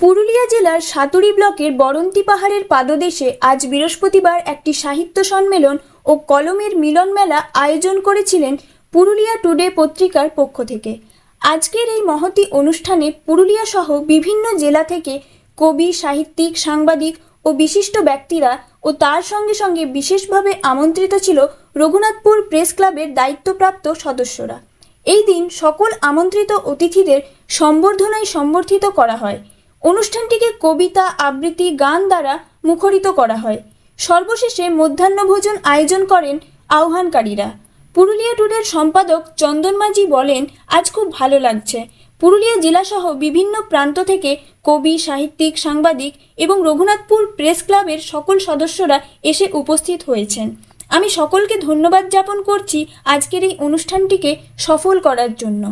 পুরুলিয়া জেলার সাতুরি ব্লকের বরন্তি পাহাড়ের পাদদেশে আজ বৃহস্পতিবার একটি সাহিত্য সম্মেলন ও কলমের মিলন মেলা আয়োজন করেছিলেন পুরুলিয়া টুডে পত্রিকার পক্ষ থেকে। আজকের এই মহতি অনুষ্ঠানে পুরুলিয়া সহ বিভিন্ন জেলা থেকে কবি, সাহিত্যিক, সাংবাদিক ও বিশিষ্ট ব্যক্তিরা ও তার সঙ্গে সঙ্গে বিশেষভাবে আমন্ত্রিত ছিল রঘুনাথপুর প্রেস ক্লাবের দায়িত্বপ্রাপ্ত সদস্যরা। এই দিন সকল আমন্ত্রিত অতিথিদের সম্বর্ধনায় সম্বর্ধিত করা হয়। অনুষ্ঠানটিকে কবিতা, আবৃত্তি, গান দ্বারা মুখরিত করা হয়। সর্বশেষে মধ্যাহ্নভোজন আয়োজন করেন আহ্বানকারীরা। পুরুলিয়া টুডের সম্পাদক চন্দন মাঝি বলেন, আজ খুব ভালো লাগছে। পুরুলিয়া জেলাসহ বিভিন্ন প্রান্ত থেকে কবি, সাহিত্যিক, সাংবাদিক এবং রঘুনাথপুর প্রেস ক্লাবের সকল সদস্যরা এসে উপস্থিত হয়েছেন। আমি সকলকে ধন্যবাদ জ্ঞাপন করছি আজকের এই অনুষ্ঠানটিকে সফল করার জন্য।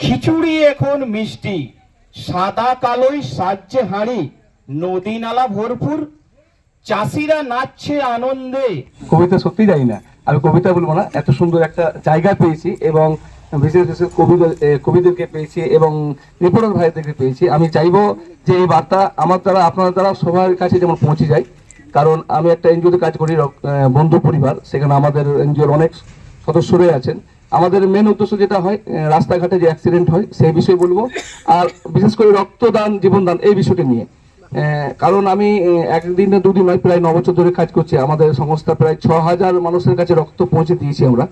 খিচুড়ি এখন মিষ্টি। সাদা কালোই সাজছে হাঁড়ি। নদী নালা ভরপুর। চাষিরা নাচছে আনন্দে। কবিতা সত্যি জানি না। আমি কবিতা বলব না। এত সুন্দর একটা জায়গা পেয়েছি এবং বিশেষ বিশেষ কবিদের কবিদেরকে পেয়েছি এবং রিপোর্টার ভাইদেরকে পেয়েছি। আমি চাইব যে এই বার্তা আমার দ্বারা, আপনার দ্বারা সবার কাছে যেমন পৌঁছে যায়। কারণ আমি একটা এনজিওতে কাজ করি বন্ধু পরিবার। সেখানে আমাদের এনজিওর অনেক সদস্যরাই আছেন। আমাদের মেন উদ্দেশ্য যেটা হয় রাস্তাঘাটে যে অ্যাক্সিডেন্ট হয়, সেই বিষয়ে বলব। আর বিশেষ করে রক্তদান, জীবনদান, এই বিষয়টি নিয়ে। কারণ আমি একদিন দুদিন নয়, প্রায় ন বছর ধরে কাজ করছি। আমাদের সংস্থা প্রায় ছ হাজার মানুষের কাছে রক্ত পৌঁছে দিয়েছি আমরা।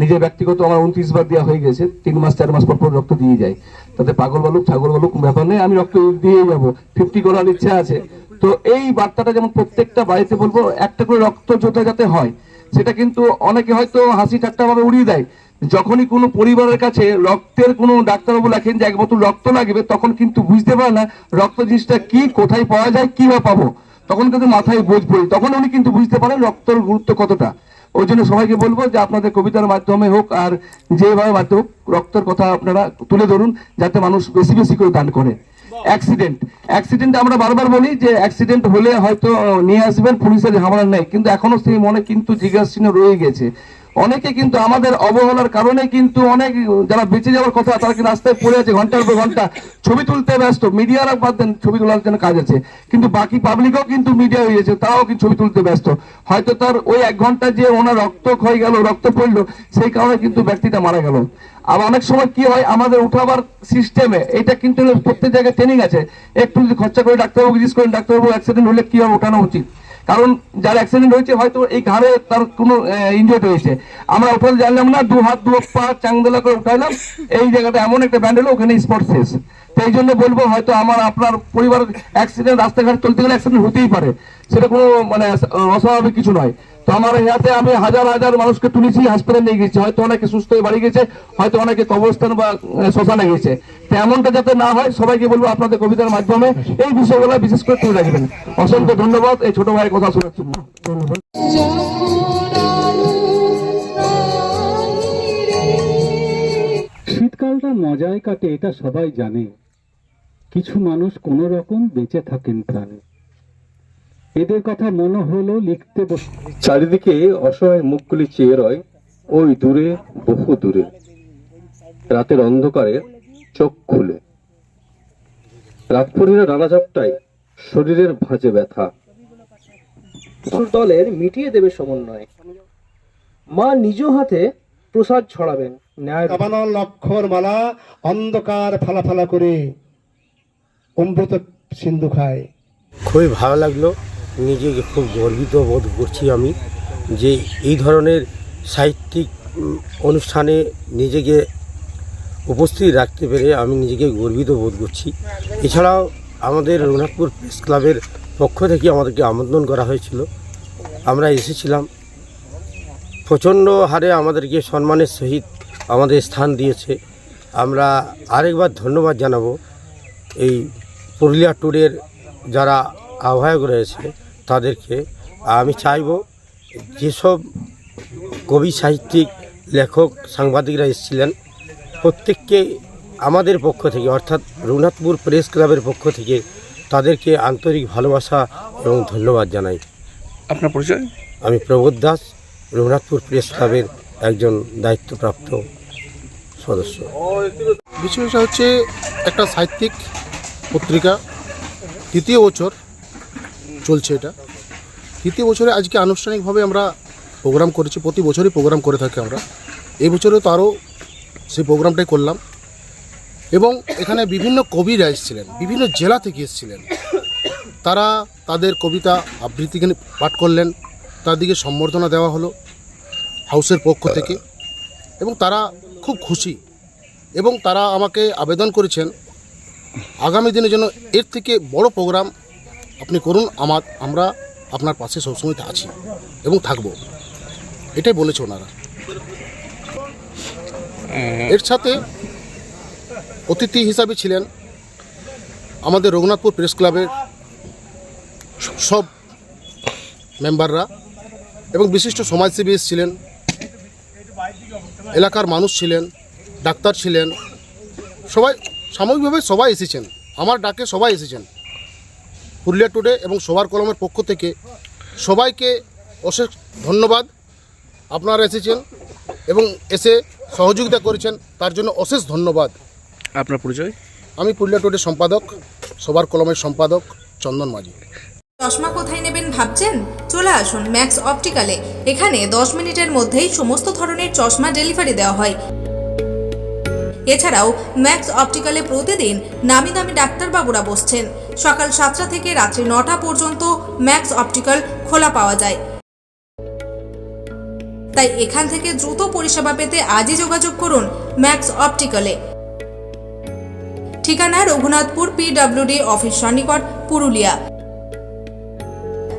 নিজের ব্যক্তিগত আমার উনত্রিশ বার দেওয়া হয়ে গেছে। তিন মাস, চার মাস পর পর রক্ত দিয়ে যায়। তাতে পাগল বালুক, ছাগল বালুক ব্যাপার নেই, আমি রক্ত দিয়ে যাব। ফিফটি করার ইচ্ছা আছে। তো এই বার্তাটা যেমন প্রত্যেকটা বাড়িতে বলব, একটা করে রক্ত যোদ্ধা যাতে হয়, সেটা কিন্তু অনেকে হয়তো হাসি ঠাট্টা ভাবে উড়িয়ে দেয়। যখনই কোনো পরিবারের কাছে রক্তের কোনো ডাক্তারবাবু লেখেন যে এক বোতল রক্ত লাগবে, তখন কিন্তু বুঝতে পারে না রক্ত জিনিসটা কি, কোথায় পাওয়া যায় কীভাবে পাবো। তখন কিন্তু মাথায় বোঝ পড়ে। তখন উনি কিন্তু বুঝতে পারেন রক্তের গুরুত্ব কতটা। ওই জন্য সবাইকে বলব যে আপনাদের কবিতার মাধ্যমে হোক আর যেভাবে মাধ্যমে হোক, রক্তের কথা আপনারা তুলে ধরুন, যাতে মানুষ বেশি বেশি করে দান করে। অ্যাক্সিডেন্ট অ্যাক্সিডেন্ট আমরা বারবার বলি যে অ্যাক্সিডেন্ট হলে হয়তো নিয়ে আসবেন, পুলিশের ঝামেলা নেই। কিন্তু এখনও সেই মনে কিন্তু জিজ্ঞাসা রয়ে গেছে। অনেকে কিন্তু আমাদের অবহেলার কারণে কিন্তু অনেক যারা বেঁচে যাওয়ার কথা, তারা কিন্তু রাস্তায় পড়ে আছে ঘণ্টার পর ঘণ্টা। ছবি তুলতে ব্যস্ত, মিডিয়ারা বাদ দেন ছবি তোলার জন্য কাজ আছে। কিন্তু বাকি পাবলিকও কিন্তু মিডিয়া হয়ে গেছে, তারাও কিন্তু ছবি তুলতে ব্যস্ত। হয়তো তার ওই এক ঘণ্টা যে ওনার রক্ত ক্ষয় গেল, রক্ত পড়ল, সেই কারণে কিন্তু ব্যক্তিটা মারা গেল। আবার অনেক সময় কি হয়, আমাদের উঠাবার সিস্টেমে এটা কিন্তু প্রত্যেক জায়গায় ট্রেনিং আছে। একটু যদি খরচা করে ডাক্তারবাবু জিজ্ঞেস করেন, ডাক্তারবাবু অ্যাক্সিডেন্ট হলে কীভাবে ওঠানো উচিত? কারণ যার অ্যাক্সিডেন্ট হয়েছে, হয়তো এই ঘাড়ে তার কোনো ইঞ্জুরি হয়েছে। আমরা উঠাতে জানলাম না, দু হাত, দু পা চাংদোলা করে উঠাইলাম। এই জায়গাটা এমন একটা ব্যান্ড হলো ওখানে স্পট শেষ। এই জন্য বলব, হয়তো আমার, আপনার পরিবার অ্যাক্সিডেন্ট রাস্তাঘাট চলতে গেলে অ্যাক্সিডেন্ট হতেই পারে। সেটা কোনো মানে অস্বাভাবিক কিছু নয়। তো আমার ইয়াতে আমি হাজার হাজার মানুষকে তুলেছি, হাসপাতালে নিয়ে গেছি হয়তো অনেকে সুস্থ হয়ে বাড়ি গেছে, হয়তো অনেকে কবরস্থান বা শ্মশানে গেছে। তো এমনটা যাতে না হয়, সবাইকে বলব আপনাদের কবিতার মাধ্যমে এই বিষয়গুলো বিশেষ করে তুলে রাখবেন অসংখ্য ধন্যবাদ, এই ছোট ভাইয়ের কথা শোনার জন্য। শীতকালটা মজায় কাটে, এটা সবাই জানে। কিছু মানুষ কোনো রকম বেঁচে থাকেন প্রাণে। এদের কথা মনে হলো লিখতে বস চারিদিকে অসহায় মুখগুলি চেয়ে রয় ওই দূরে বহু দূরে। রাতের অন্ধকারে চোখ খুলে। রাতপরীরা নানা ঝাপটায় শরীরের ভাঁজে ব্যথা। দলের মিটিয়ে দেবে সমন্বয়। মা নিজ হাতে প্রসাদ ছড়াবেন ন্যায় লক্ষর মালা অন্ধকার ফালা ফালা করে অমৃত সিন্ধু খায়। খুবই ভালো লাগল। নিজেকে খুব গর্বিত বোধ করছি আমি যে এই ধরনের সাহিত্যিক অনুষ্ঠানে নিজেকে উপস্থিত রাখতে পেরে আমি নিজেকে গর্বিত বোধ করছি। এছাড়াও আমাদের রঘুনাথপুর প্রেস ক্লাবের পক্ষ থেকে আমাদেরকে আমন্ত্রণ করা হয়েছিল। আমরা এসেছিলাম। প্রচণ্ড হারে আমাদেরকে সম্মানের সহিত আমাদের স্থান দিয়েছে। আমরা আরেকবার ধন্যবাদ জানাব। এই পুরুলিয়া ট্যুরের যারা আহ্বায়ক রয়েছে তাদেরকে আমি চাইব যেসব কবি সাহিত্যিক লেখক সাংবাদিকরা এসেছিলেন প্রত্যেককে আমাদের পক্ষ থেকে অর্থাৎ রঘুনাথপুর প্রেস ক্লাবের পক্ষ থেকে তাদেরকে আন্তরিক ভালোবাসা এবং ধন্যবাদ জানাই। আপনার পরিচয়? আমি প্রবোধ দাস রঘুনাথপুর প্রেস ক্লাবের একজন দায়িত্বপ্রাপ্ত সদস্য। বিষয়টা হচ্ছে একটা সাহিত্যিক পত্রিকা তৃতীয় বছর চলছে এটা। তৃতীয় বছরে আজকে আনুষ্ঠানিকভাবে আমরা প্রোগ্রাম করেছি, প্রতি বছরই প্রোগ্রাম করে থাকি আমরা। এই বছরে তো আরও সেই প্রোগ্রামটাই করলাম। এবং এখানে বিভিন্ন কবিরা এসেছিলেন, বিভিন্ন জেলা থেকে এসেছিলেন। তারা তাদের কবিতা আবৃত্তিখানে পাঠ করলেন তাদেরকে সম্বর্ধনা দেওয়া হলো হাউসের পক্ষ থেকে। এবং তারা খুব খুশি। এবং তারা আমাকে আবেদন করেছেন, আগামী দিনের জন্য এর থেকে বড় প্রোগ্রাম আপনি করুন আমার আমরা আপনার পাশে সবসময় আছি এবং থাকব। এটাই বলেছে ওনারা। এর সাথে অতিথি হিসাবে ছিলেন আমাদের রঘুনাথপুর প্রেস ক্লাবের সব মেম্বাররা এবং বিশিষ্ট সমাজসেবী ছিলেন এলাকার মানুষ ছিলেন ডাক্তার ছিলেন সবাই সাময়িকভাবে সবাই এসেছেন। আমার ডাকে সবাই এসেছেন। পুরুলিয়া টুডে এবং সবার কলমের পক্ষ থেকে সবাইকে অশেষ ধন্যবাদ। আপনারা এসেছেন এবং এসে সহযোগিতা করেছেন তার জন্য অশেষ ধন্যবাদ। আপনার পরিচয়? আমি পুরুলিয়া টুডে সম্পাদক সবার কলমের সম্পাদক চন্দন মাঝি। চশমা কোথায় নেবেন ভাবছেন? চলে আসুন ম্যাক্স অপটিক্যালে। এখানে দশ মিনিটের মধ্যেই সমস্ত ধরনের চশমা ডেলিভারি দেওয়া হয়। এছাড়াও ম্যাক্স অপটিক্যালে প্রতিদিন নামি দামি ডাক্তারবাবুরা বসছেন। সকাল সাতটা থেকে রাত্রি নটা পর্যন্ত ম্যাক্স অপটিক্যাল খোলা পাওয়া যায়। তাই এখান থেকে দ্রুত পরিষেবা পেতে আজই যোগাযোগ করুন ম্যাক্স অপটিক্যালে। ঠিকানা রঘুনাথপুর পিডব্লিউডি অফিস সন্নিকট, পুরুলিয়া।